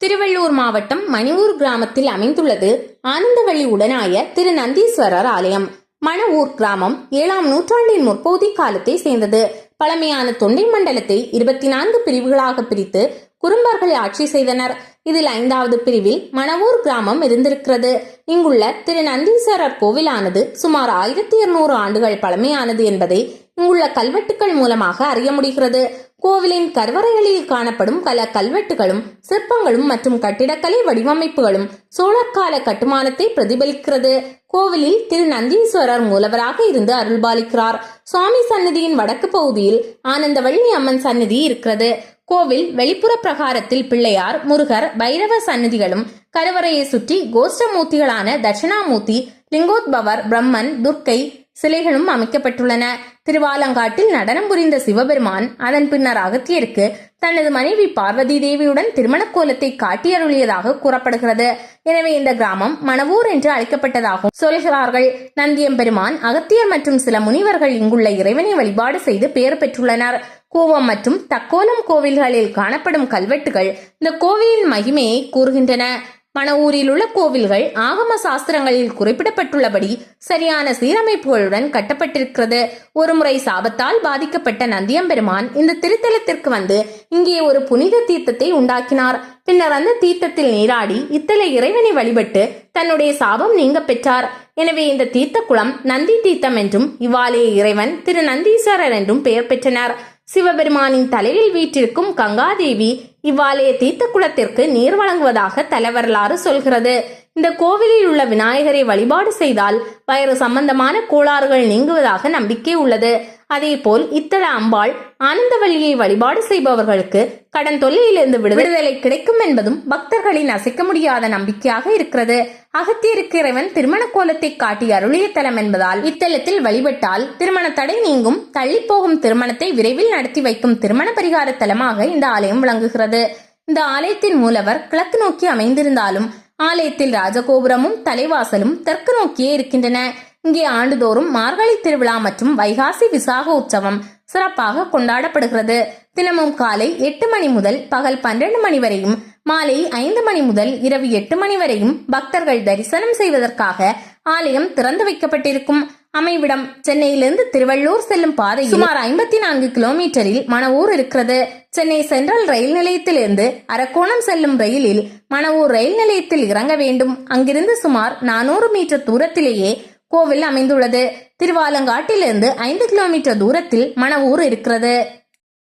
திருவள்ளூர் மாவட்டம் மணிவூர் கிராமத்தில் அமைந்துள்ளது ஆனந்தவள்ளி உடனாய திரு நந்தீஸ்வரர் ஆலயம். மணவூர் கிராமம் ஏழாம் நூற்றாண்டின் முற்பகுதி காலத்தை சேர்ந்தது. பழமையான தொண்டை மண்டலத்தை இருபத்தி நான்கு பிரிவுகளாக பிரித்து குறும்பர்கள் ஆட்சி செய்தனர். இதில் ஐந்தாவது பிரிவில் மணவூர் கிராமம் இருந்திருக்கிறது. இங்குள்ள திரு நந்தீஸ்வரர் கோவிலானது சுமார் ஆயிரத்தி இருநூறு ஆண்டுகள் பழமையானது என்பதை இங்குள்ள கல்வெட்டுக்கள் மூலமாக அறிய முடிகிறது. கோவிலின் கருவறைகளில் காணப்படும் பல கல்வெட்டுகளும் சிற்பங்களும் மற்றும் கட்டிடக்கலை வடிவமைப்புகளும் சோழர் கால கட்டுமானத்தை பிரதிபலிக்கிறது. கோவிலில் திரு நந்தீஸ்வரர் மூலவராக இருந்து அருள்பாலிக்கிறார். சுவாமி சன்னதியின் வடக்கு பகுதியில் ஆனந்தவள்ளி அம்மன் சன்னதி இருக்கிறது. கோவில் வெளிப்புற பிரகாரத்தில் பிள்ளையார் முருகர் பைரவ சன்னதிகளும் கருவறையை சுற்றி கோஷ்டமூர்த்திகளான தட்சிணாமூர்த்தி லிங்கோத்பவர் பிரம்மன் துர்க்கை சிலைகளும் அமைக்கப்பட்டுள்ளன. திருவாலங்காட்டில் நடனம் புரிந்த சிவபெருமான் அதன் பின்னர் அகத்தியருக்கு தனது மனைவி பார்வதி தேவியுடன் திருமண கோலத்தை காட்டியருளியதாக கூறப்படுகிறது. எனவே இந்த கிராமம் மணவூர் என்று அழைக்கப்பட்டதாகவும் சொல்கிறார்கள். நந்தியம்பெருமான் அகத்தியர் மற்றும் சில முனிவர்கள் இங்குள்ள இறைவனை வழிபாடு செய்து பெயர் பெற்றுள்ளனர். கூவம் மற்றும் தக்கோலம் கோவில்களில் காணப்படும் கல்வெட்டுகள் இந்த கோவிலின் மகிமையை கூறுகின்றன. மணவூரில் உள்ள கோவில்கள் ஆகம சாஸ்திரங்களில் குறிப்பிடப்பட்டுள்ளபடி சரியான சீரமைப்புகளுடன் கட்டப்பட்டிருக்கிறது. ஒருமுறை சாபத்தால் பாதிக்கப்பட்ட நந்தியம்பெருமான் இந்த திருத்தலத்திற்கு வந்து இங்கே ஒரு புனித தீர்த்தத்தை உண்டாக்கினார். பின்னர் அந்த தீர்த்தத்தில் நீராடி இத்தல இறைவனை வழிபட்டு தன்னுடைய சாபம் நீங்க பெற்றார். எனவே இந்த தீர்த்த குளம் நந்தி தீர்த்தம் என்றும் இவ்வாலே இறைவன் திரு நந்தீஸ்வரர் என்றும் பெயர் பெற்றனர். சிவபெருமானின் தலையில் வீற்றிருக்கும் கங்காதேவி இவ்வாலய தீர்த்த குளத்திற்கு நீர் வழங்குவதாக தலைவரலாறு சொல்கிறது. இந்த கோவிலில் உள்ள விநாயகரை வழிபாடு செய்தால் வயிறு சம்பந்தமான கோளாறுகள் நீங்குவதாக நம்பிக்கை உள்ளது. அதேபோல் இத்தல அம்பாள் ஆனந்தவல்லியை வழிபாடு செய்பவர்களுக்கு கடன் தொல்லையிலிருந்து விடுதலை கிடைக்கும் என்பதும் பக்தர்களின் அசைக்க முடியாத நம்பிக்கையாக இருக்கிறது. அகத்தியருக்கு இறைவன் திருமண கோலத்தை காட்டி அருளிய தலம் என்பதால் இத்தலத்தில் வழிபட்டால் திருமண தடை நீங்கும் தள்ளி போகும் திருமணத்தை விரைவில் நடத்தி வைக்கும் திருமண பரிகார தலமாக இந்த ஆலயம் விளங்குகிறது. இந்த ஆலயத்தின் மூலவர் கிழக்கு நோக்கி அமைந்திருந்தாலும் ஆலயத்தில் ராஜகோபுரமும் தலைவாசலும் தெற்கு நோக்கியே இருக்கின்றன. இங்கே ஆண்டுதோறும் மார்கழி திருவிழா மற்றும் வைகாசி விசாக உற்சவம் சிறப்பாக கொண்டாடப்படுகிறது. தினமும் காலை எட்டு மணி முதல் பகல் பன்னிரண்டு மணி வரையும் மாலை ஐந்து மணி முதல் இரவு எட்டு மணி வரையும் பக்தர்கள் தரிசனம் செய்வதற்காக ஆலயம் திறந்து வைக்கப்பட்டிருக்கும். அமைவிடம் சென்னையிலிருந்து திருவள்ளூர் செல்லும் பாதை சுமார் ஐம்பத்தி நான்கு கிலோமீட்டரில் மணவூர் இருக்கிறது. சென்னை சென்ட்ரல் ரயில் நிலையத்திலிருந்து அரக்கோணம் செல்லும் ரயிலில் மணவூர் ரயில் நிலையத்தில் இறங்க வேண்டும். அங்கிருந்து சுமார் நானூறு மீட்டர் தூரத்திலேயே கோவில் அமைந்துள்ளது. திருவாலங்காட்டிலிருந்து ஐந்து கிலோமீட்டர் தூரத்தில் மணவூர் இருக்கிறது.